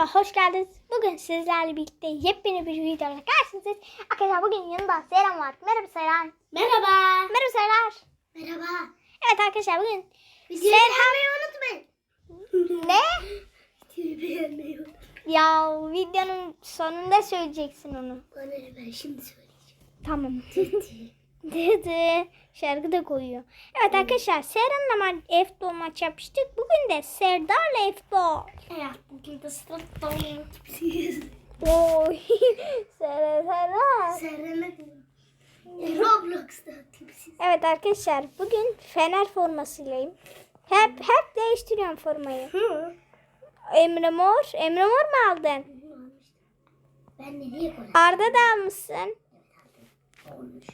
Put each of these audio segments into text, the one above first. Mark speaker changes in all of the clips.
Speaker 1: kanalıma hoş geldiniz. Bugün sizlerle birlikte yepyeni bir videoyla karşınızdayız. Arkadaşlar bugün yanımda Seyran var. Merhaba Seyran.
Speaker 2: Merhaba.
Speaker 1: Merhaba Seyran.
Speaker 2: Merhaba.
Speaker 1: Evet arkadaşlar bugün
Speaker 2: Videoyu beğenmeyi unutmayın.
Speaker 1: Ne?
Speaker 2: Videoyu beğenmeyi unutmayın.
Speaker 1: Ya videonun sonunda söyleyeceksin onu.
Speaker 2: Ne ben şimdi söyleyeceğim.
Speaker 1: Tamam. Dedi. Şarkı da koyuyor. Evet arkadaşlar Seyran'la F-Ball maç yapmıştık. Bugün de Serdar'la F-Ball.
Speaker 2: Evet bugün de unutmayız.
Speaker 1: Oy.
Speaker 2: Dedim. E, Roblox'ta.
Speaker 1: Evet arkadaşlar bugün Fener formasıylayım. Hep hep değiştiriyorum formayı.
Speaker 2: Hı.
Speaker 1: Emre Mor. Emre Mor mu aldın?
Speaker 2: Ben de niye koydum?
Speaker 1: Arda da almışsın.
Speaker 2: Olmuş.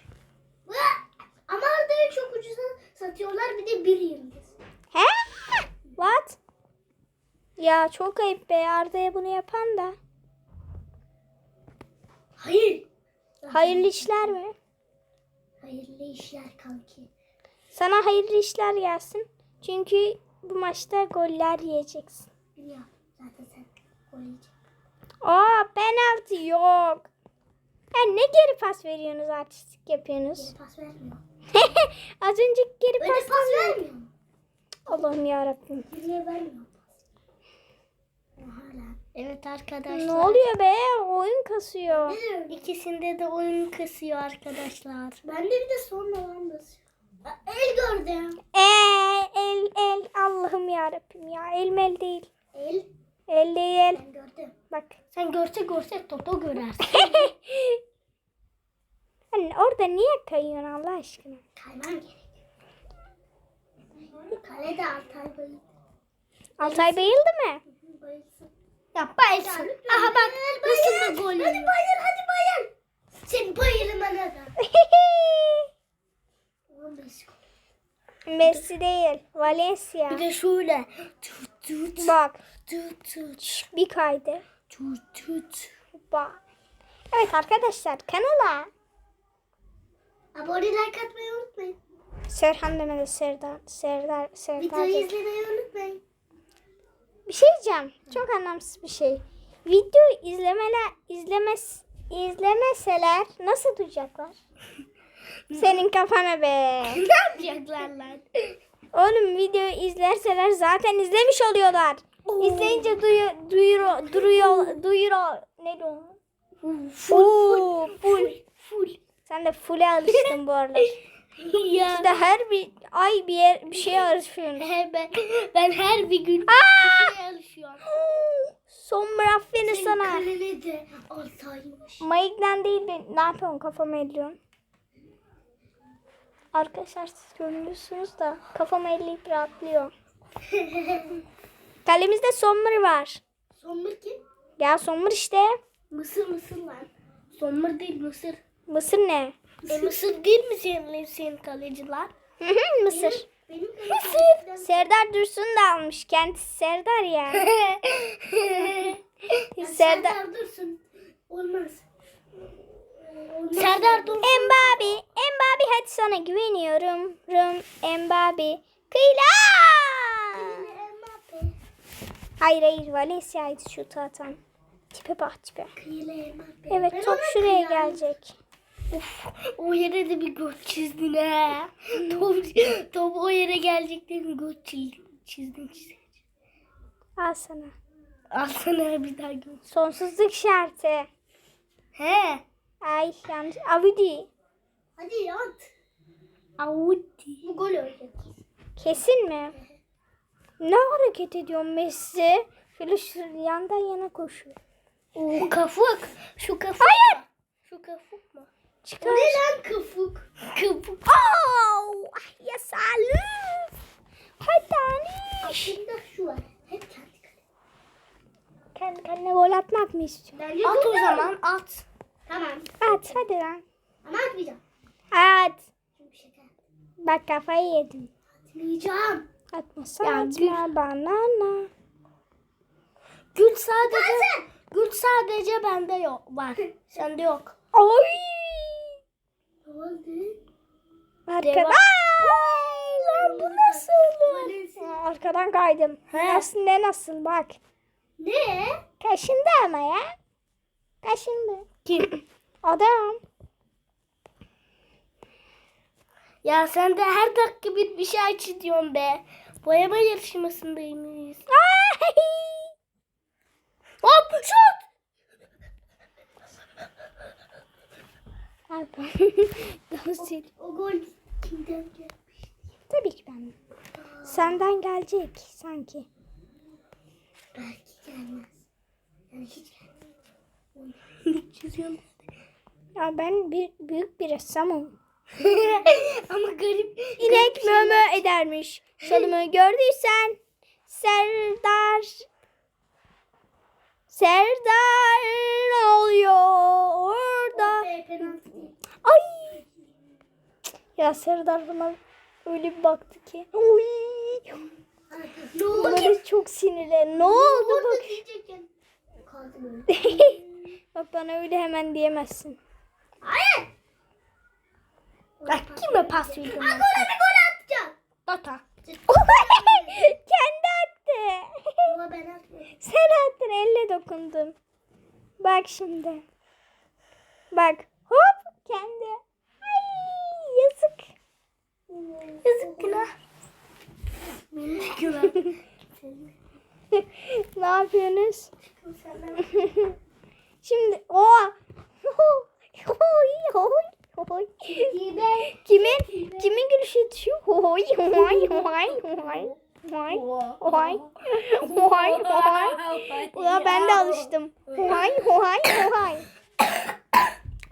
Speaker 2: Ama Arda'yı çok ucuza satıyorlar bir de bir yıldız.
Speaker 1: He? What? Ya çok ayıp be Arda'ya bunu yapan da.
Speaker 2: Hayır.
Speaker 1: Hayırlı işler mi?
Speaker 2: Hayırlı işler kanki.
Speaker 1: Sana hayırlı işler gelsin. Çünkü bu maçta goller yiyeceksin.
Speaker 2: Biliyorum. Zaten sen oynayacak.
Speaker 1: Aa penaltı yok. Ya ne geri pas veriyorsunuz artistik yapıyorsunuz?
Speaker 2: Geri pas vermiyor.
Speaker 1: Az önce geri
Speaker 2: de
Speaker 1: pas.
Speaker 2: pas vermiyor.
Speaker 1: Allah'ım yarabbim.
Speaker 2: Niye vermiyor? Evet arkadaşlar.
Speaker 1: Ne oluyor be? Oyun kasıyor.
Speaker 2: İkisinde de oyun kısıyor arkadaşlar. Ben de bir de son olan basıyor. El gördüm.
Speaker 1: Ee, el el Allah'ım ya Rabbim ya. Elmel değil.
Speaker 2: El.
Speaker 1: El değil.
Speaker 2: Ben gördüm.
Speaker 1: Bak.
Speaker 2: Sen görse görse Toto görersin.
Speaker 1: Hani orada niye kayıyorsun Allah aşkına?
Speaker 2: Kayman gerek. Kalede Altay bayıldı.
Speaker 1: Altay bayıldı mı?
Speaker 2: Bayılsın. Ya bayılsın. Aha bak nasıl da gol Hadi bayıl hadi bayıl. Sen. 15 gol.
Speaker 1: Messi değil. Valencia.
Speaker 2: Bir de şöyle. Tut tut.
Speaker 1: Bak.
Speaker 2: Tut tut.
Speaker 1: Bir kaydı.
Speaker 2: Tut tut.
Speaker 1: Bak. Evet arkadaşlar kanala
Speaker 2: Abone like atmayı unutmayın.
Speaker 1: Serhan demedi Serdar. Serdar. Serdar.
Speaker 2: Videoyu
Speaker 1: dedi.
Speaker 2: izlemeyi unutmayın.
Speaker 1: Bir şey diyeceğim. Çok anlamsız bir şey. Video izlemeler izlemes izlemeseler nasıl duyacaklar? Senin kafana be.
Speaker 2: ne yapacaklar lan?
Speaker 1: Oğlum videoyu izlerseler zaten izlemiş oluyorlar. İzleyince duyu, duyuru, duruyor, duyuru, ne diyor? Oo, full.
Speaker 2: Full.
Speaker 1: Sen de full'e alıştın bu aralar.
Speaker 2: ya.
Speaker 1: De her bir ay bir yer bir şeye alışıyorsunuz.
Speaker 2: He, ben, ben her bir gün bir şey alışıyorum.
Speaker 1: Son aferin
Speaker 2: Senin
Speaker 1: sana.
Speaker 2: de altaymış.
Speaker 1: Mayıktan değil de ne yapıyorsun kafamı elliyorsun. Arkadaşlar siz görmüyorsunuz da kafamı elleyip rahatlıyor. Kalemizde Sommer var.
Speaker 2: Somur kim?
Speaker 1: Ya Sommer işte.
Speaker 2: Mısır mısır lan. Somur değil mısır.
Speaker 1: Mısır ne?
Speaker 2: E mısır değil mi senin, senin
Speaker 1: hı, Mısır.
Speaker 2: Benim kalecilerim.
Speaker 1: Serdar Dursun da almış. Kendisi Serdar ya. Serdar.
Speaker 2: Serdar Dursun. Olmaz. Serdar Dursun.
Speaker 1: Embabi. Embabi hadi sana güveniyorum. Rum Embabi. Kıyla. Hayır hayır Valencia'ydı şutu atan. Tipe bak tipe. Evet top şuraya
Speaker 2: kıyarım.
Speaker 1: Gelecek.
Speaker 2: O yere de bir göt çizdin ha. top, top o yere gelecek diye bir göt çizdin. Çizdin çizdin.
Speaker 1: Al sana.
Speaker 2: Al sana bir daha göt.
Speaker 1: Sonsuzluk şartı.
Speaker 2: He.
Speaker 1: Ay yanlış. Avudi.
Speaker 2: Hadi at. Avuti. Bu gol olacak.
Speaker 1: Kesin mi? Ne hareket ediyor Messi? Şu yandan yana koşuyor.
Speaker 2: Oo kafuk. Şu kafuk.
Speaker 1: Hayır.
Speaker 2: Şu kafuk mu?
Speaker 1: Çıkar.
Speaker 2: Ne lan kafuk? Kafuk.
Speaker 1: Oh, ya Salih. Hadi Aniş.
Speaker 2: Aklımda şu var. Hep kendi kalem.
Speaker 1: Kendi kendine gol atmak mı istiyorsun?
Speaker 2: At o zaman at. Tamam.
Speaker 1: At hadi lan.
Speaker 2: Ama atmayacağım.
Speaker 1: At. Bak kafayı yedin.
Speaker 2: Atmayacağım.
Speaker 1: Atmasa
Speaker 2: Ya
Speaker 1: atma banana.
Speaker 2: Gül sadece gül sadece bende yok var. Sende yok.
Speaker 1: Oy.
Speaker 2: Ne oldu?
Speaker 1: Arkadan.
Speaker 2: Devam.
Speaker 1: Ay, lan bu nasıl olur? Arkadan kaydım.
Speaker 2: He.
Speaker 1: Aslında nasıl bak.
Speaker 2: Ne?
Speaker 1: Kaşındı ama ya. Kaşındı.
Speaker 2: Kim?
Speaker 1: Adam.
Speaker 2: Ya sen de her dakika bir, bir şey çiziyorsun be. Boyama yarışmasındayız.
Speaker 1: Ay!
Speaker 2: Hop şut.
Speaker 1: Pardon. Dans et-
Speaker 2: O gol kimden gelmiş?
Speaker 1: Tabii ki ben. Senden gelecek sanki.
Speaker 2: Belki gelmez. Yani hiç gelmez. Çiziyorum.
Speaker 1: Ya ben bir, büyük bir ressamım.
Speaker 2: Ama garip.
Speaker 1: İnek mö mö edermiş. Şalımı gördüysen Serdar Serdar oluyor orada? Ay! Ya Serdar bana öyle bir baktı ki. Oy!
Speaker 2: Ne oldu
Speaker 1: Bana çok sinirli. Ne oldu bak. Bak bana öyle hemen diyemezsin.
Speaker 2: Hayır. Bak kime pas? Aa, gol bir gol atacağım.
Speaker 1: Bata. Kendi attı. Sen attın elle dokundum. Bak şimdi. Bak hop kendi. Ay yazık.
Speaker 2: Yazık günah.
Speaker 1: Ne yapıyorsunuz? Şimdi o Kimin kimin gülüşü düşüyor? Hoy hoy hoy hoy hoy. Hoy hoy hoy. Ulan ben de alıştım. Hoy hoy hoy.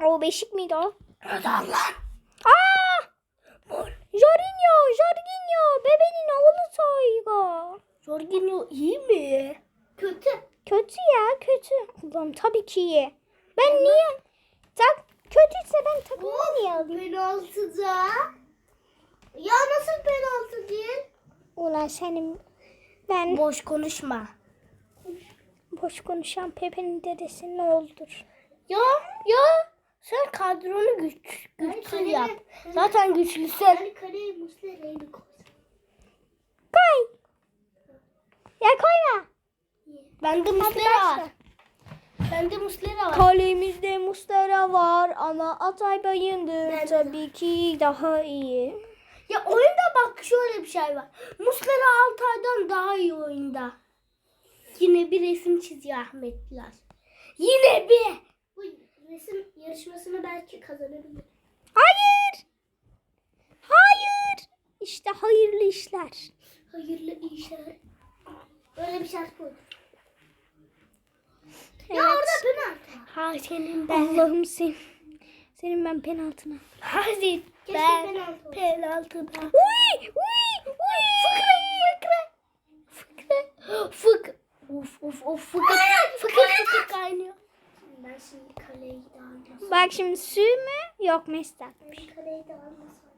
Speaker 1: O beşik miydi o?
Speaker 2: Adam lan.
Speaker 1: Aa! Jorginho, Jorginho, bebeğin oğlu Soygo.
Speaker 2: Jorginho iyi mi? Kötü.
Speaker 1: Kötü ya, kötü. Ulan tabii ki iyi. Ben niye? Tak, kötüyse ben takımı niye alayım?
Speaker 2: Penaltıda. Ya nasıl penaltı değil?
Speaker 1: Ulan senin ben
Speaker 2: Boş konuşma.
Speaker 1: boş konuşan Pepe'nin dedesi ne oldur?
Speaker 2: Ya ya sen kadronu güç, güçlü yap. Zaten güçlüsün. Yani kaleye Muslera'yı koy.
Speaker 1: Koy. Ya koyma.
Speaker 2: Bende Muslera var. Bende Muslera var.
Speaker 1: Kalemizde Mustara var ama Atay Bayındır
Speaker 2: Ben-
Speaker 1: tabii ki daha iyi.
Speaker 2: Ya oyunda bak şöyle bir şey var. Muslera Altay'dan daha iyi oyunda. Yine bir resim çiziyor Ahmetliler. Yine bir. Yarışmasını belki kazanabilir.
Speaker 1: Hayır. Hayır. İşte hayırlı işler.
Speaker 2: Hayırlı işler. Böyle bir şarkı koydum.
Speaker 1: Evet.
Speaker 2: Ya orada penaltı. Ha senin
Speaker 1: Allah'ım sen. Senin ben penaltına.
Speaker 2: Hadi ben penaltıda.
Speaker 1: Uy, uy, uy.
Speaker 2: Fıkra fıkra. Fıkra. Fık. Of of of fıkır.
Speaker 1: Bak şimdi sü mü? Yok
Speaker 2: de almasam.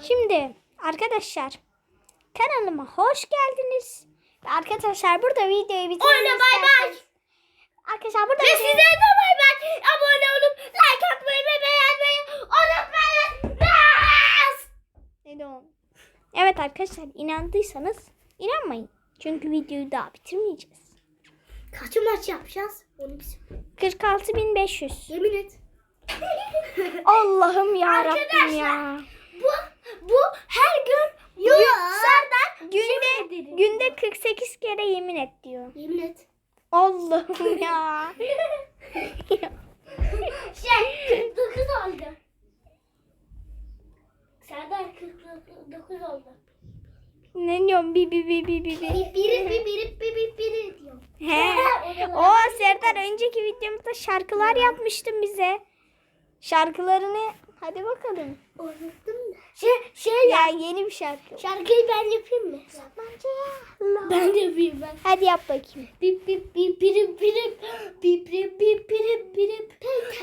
Speaker 1: Şimdi arkadaşlar kanalıma hoş geldiniz. Arkadaşlar burada videoyu bitirmek
Speaker 2: Oyna bay bay.
Speaker 1: Arkadaşlar burada
Speaker 2: Ve size de bay bay. Abone olup like atmayı ve beğenmeyi unutmayın.
Speaker 1: Neydi o? Evet arkadaşlar inandıysanız inanmayın. Çünkü videoyu daha bitirmeyeceğiz.
Speaker 2: Kaç maç yapacağız? Onu bir söyle.
Speaker 1: 46.500.
Speaker 2: Yemin et.
Speaker 1: Allah'ım ya Rabbim ya.
Speaker 2: Bu bu her gün Yok. Serdar
Speaker 1: Günde günde 48 kere yemin et diyor.
Speaker 2: Yemin et.
Speaker 1: Allah'ım ya.
Speaker 2: Şey 49 oldu. Serdar 49 oldu.
Speaker 1: Ne diyorum bi bi bi bi bi bi.
Speaker 2: Bir biri bir biri bir biri biri diyor.
Speaker 1: He. O Serdar önceki videomuzda şarkılar yapmıştın bize. Şarkılarını hadi bakalım.
Speaker 2: Unuttum da. Şey şey
Speaker 1: Ya yeni bir şarkı.
Speaker 2: Şarkıyı ben yapayım mı? Ben de yapayım ben.
Speaker 1: Hadi yap bakayım.
Speaker 2: Bip bip bip birip birip bip bip bip birip birip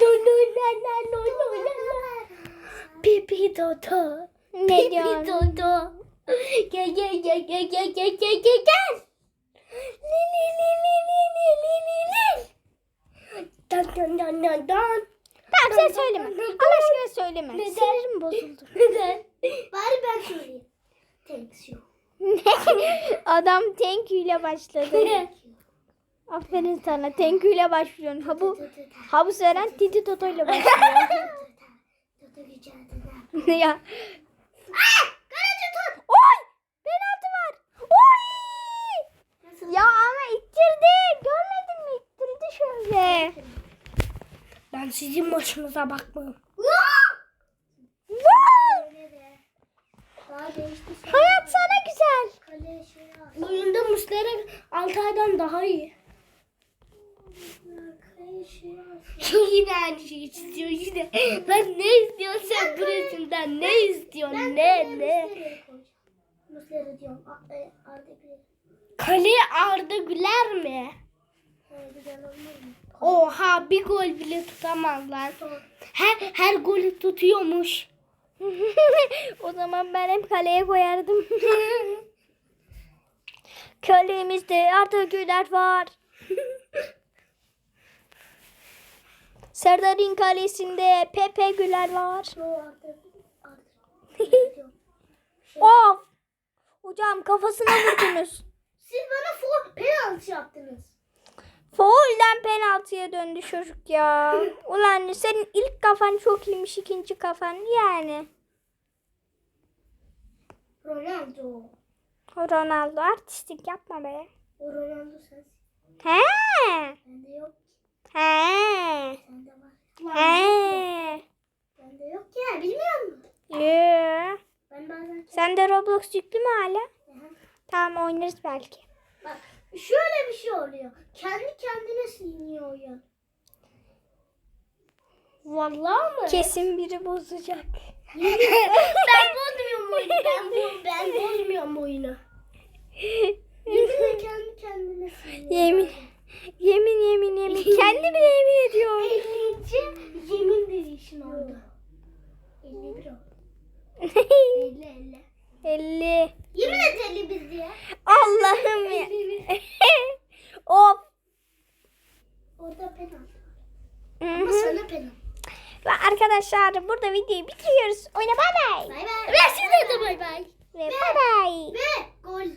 Speaker 2: no no la la no no la la pipi do do
Speaker 1: Ne
Speaker 2: pipi do
Speaker 1: diyorsun?
Speaker 2: do gel gel gel gel gel gel gel gel gel li li li li li li li li li dan dan dan dan dan
Speaker 1: Tamam sen söyleme. Allah aşkına söyleme.
Speaker 2: Neden?
Speaker 1: Sinirim bozuldu.
Speaker 2: neden bari ben söyleyeyim thanks you
Speaker 1: Adam thank you ile başladı. Aferin sana. Thank you ile başlıyorsun. Ha bu havuz veren Titi Toto ile başlıyor. ya.
Speaker 2: Kaleci tut.
Speaker 1: Oy! Penaltı var. Oy! Ya ama ittirdi. Görmedin mi? İttirdi şöyle.
Speaker 2: Ben sizin! Daha değişti.
Speaker 1: Hayat sana güzel.
Speaker 2: Oyunda Muslera Altay'dan daha iyi. yine aynı şeyi istiyor yine. Ben ne istiyorsun sen burasından ne istiyorsun ne ne?
Speaker 3: Muslera diyorum. E, Arda Güler.
Speaker 2: Kale Arda Güler mi?
Speaker 3: E, güzel olmaz mı?
Speaker 2: Oha bir gol bile tutamaz lan. Her, her golü tutuyormuş.
Speaker 1: o zaman ben hep kaleye koyardım. Kalemizde Arda Güler var. Serdar'ın kalesinde Pepe Güler var.
Speaker 3: Diyorum.
Speaker 1: of! Hocam kafasına vurdunuz.
Speaker 3: Siz bana full penaltı yaptınız.
Speaker 1: Foul'den penaltıya döndü çocuk ya. Ulan senin ilk kafan çok iyiymiş ikinci kafan yani.
Speaker 3: Ronaldo.
Speaker 1: Ronaldo artistik yapma be.
Speaker 3: O Ronaldo sensin.
Speaker 1: He.
Speaker 3: Bende yok.
Speaker 1: He.
Speaker 3: Sende var.
Speaker 1: He.
Speaker 3: Bende yok ya. Bilmiyor musun?
Speaker 1: Yoo.
Speaker 3: Ben bazen...
Speaker 1: Sen de Roblox yüklü mü hala?
Speaker 3: Aha.
Speaker 1: Tamam oynarız belki.
Speaker 3: Bak şöyle bir şey oluyor. Kendi kendine siliniyor oyun.
Speaker 2: Vallahi mı?
Speaker 1: Kesin biri bozacak.
Speaker 2: ben bozmuyorum oyunu. Ben, bu, ben bozmuyorum oyunu.
Speaker 3: Yemin kendi kendine siliniyor.
Speaker 1: Yemin. Yemin yemin yemin. Kendi bile yemin ediyor.
Speaker 3: 50. yemin değişin oldu. 51 o. 50 50.
Speaker 1: 50.
Speaker 3: Yemin et 51 diye.
Speaker 1: Allah'ım ya. of.
Speaker 3: Orada penaltı. Ama sana penaltı.
Speaker 1: Ve arkadaşlar burada videoyu bitiriyoruz. Oyna bay bay.
Speaker 3: Bay bay.
Speaker 2: Ve size de bay bay.
Speaker 1: Ve bay bay.
Speaker 3: Ve gol.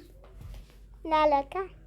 Speaker 1: Ne alaka?